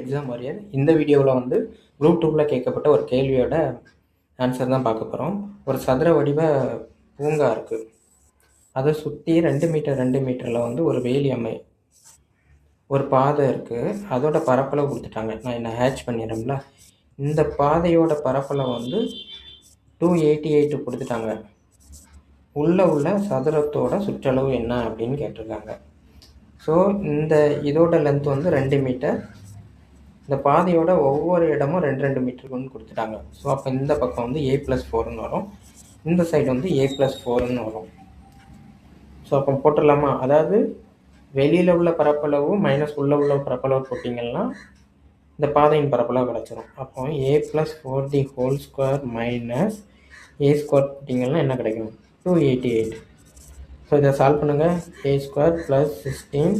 Exam warrior இந்த வீடியோவில் வந்து குரூப் டூவில் கேட்கப்பட்ட ஒரு கேள்வியோட ஆன்சர் தான் பார்க்க போகிறோம் ஒரு சதுர வடிவ பூங்கா இருக்குது அதை சுற்றி ரெண்டு மீட்டர் ரெண்டு மீட்டரில் வந்து ஒரு வேலி அமை ஒரு பாதை இருக்குது அதோட பரப்பளவு கொடுத்துட்டாங்க. நான் என்ன ஹேட்ச் பண்ணிடுறேன்ல? இந்த பாதையோட பரப்பளவு வந்து டூ எயிட்டி எயிட்டு கொடுத்துட்டாங்க. உள்ளே உள்ள சதுரத்தோட சுற்றளவு என்ன அப்படின்னு கேட்டிருக்காங்க. ஸோ இந்த இதோட லென்த் வந்து ரெண்டு மீட்டர் இந்த பாதையோட ஒவ்வொரு இடமும் ரெண்டு ரெண்டு மீட்டருக்குன்னு கொடுத்துட்டாங்க. ஸோ அப்போ இந்த பக்கம் வந்து ஏ ப்ளஸ் ஃபோர்னு வரும். இந்த சைடு வந்து ஏ ப்ளஸ் ஃபோர்னு வரும். ஸோ அப்போ போட்டுடலாமா? அதாவது வெளியில் உள்ள பரப்பளவு மைனஸ் உள்ளே உள்ள பரப்பளவு போட்டிங்கன்னா இந்த பாதையின் பரப்பளவு கிடச்சிரும். அப்போ A plus four the whole square minus A square போட்டிங்கன்னா என்ன கிடைக்கும்? டூ எயிட்டி எயிட் ஸோ இதை சால்வ் பண்ணுங்கள் A square plus sixteen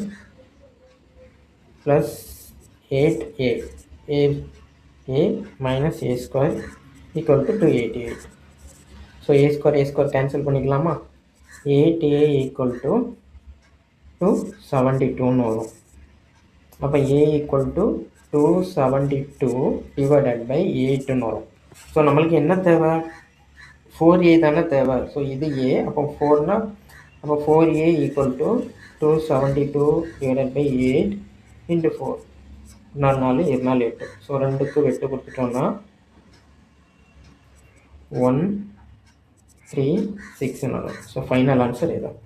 plus eight A A A minus A square equal to two a eight so A cancel cancel பண்ணிக்கலாமா eight A equal to two seventy டூன்னு வரும். அப்போ A equal to two seventy two divided by எயிட்டுன்னு வரும். So நம்மளுக்கு என்ன தேவை? Four ஏ தானே தேவை. ஸோ இது ஏ அப்போ ஃபோர்னால் அப்போ four A equal to two seventy two divided by eight into four நாலு நாலு இரு நாலு எட்டு. ஸோ ரெண்டுக்கு வெட்டு கொடுத்துட்டோன்னா ஒன் த்ரீ சிக்ஸ்னு வரும். ஸோ ஃபைனல் ஆன்சர் இதுதான்.